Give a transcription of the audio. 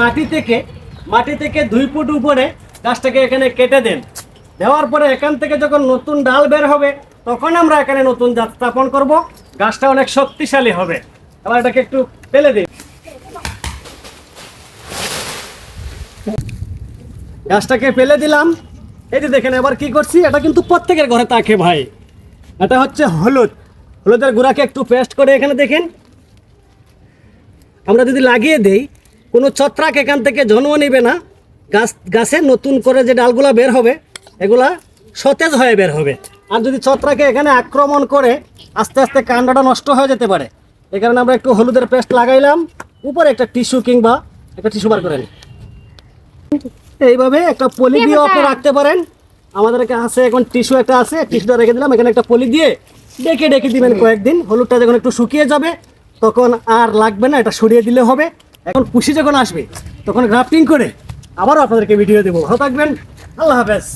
মাটি থেকে মাটি থেকে দুই ফুট উপরে গাছটাকে এখানে কেটে দেন। দেওয়ার পরে এখান থেকে যখন নতুন ডাল বের হবে, তখন আমরা এখানে নতুন জাত স্থাপন করব। গাছটা অনেক শক্তিশালী হবে। এবার এটাকে একটু ফেলে দিই। গাছটাকে ফেলে দিলাম। এই যে দেখেন, এবার কি করছি? এটা কিন্তু প্রত্যেকের ঘরে থাকে ভাই। এটা হচ্ছে হলুদ। হলুদের গুঁড়াকে একটু পেস্ট করে এখানে দেখেন। আমরা যদি লাগিয়ে দেই কোনো ছত্রাক এখান থেকে জন্ম নিবে না। গাছ গাছে নতুন করে যে ডালগুলা বের হবে এগুলা সতেজ হয়ে বের হবে। আর যদি ছত্রাকে এখানে আক্রমণ করে আস্তে আস্তে কাণ্ডটা নষ্ট হয়ে যেতে পারে। এই কারণে আমরা একটু হলুদের পেস্ট লাগাইলাম। উপরে একটা টিস্যু কিংবা একটা টিস্যু বার করে নিই। এইভাবে একটা পলি দিয়ে আপনি রাখতে পারেন। আমাদের কাছে এখন টিস্যু একটা আছে টিস্যুটা রেখে দিলাম। এখানে একটা পলি দিয়ে ডেকে ডেকে দিবেন কয়েকদিন। হলুদটা যখন একটু শুকিয়ে যাবে তখন আর লাগবে না এটা সরিয়ে দিলে হবে। এখন খুশি যখন আসবে, তখন গ্রাফটিং করে আবারও আপনাদেরকে ভিডিও দেবো। ভালো থাকবেন। আল্লাহ হাফেজ।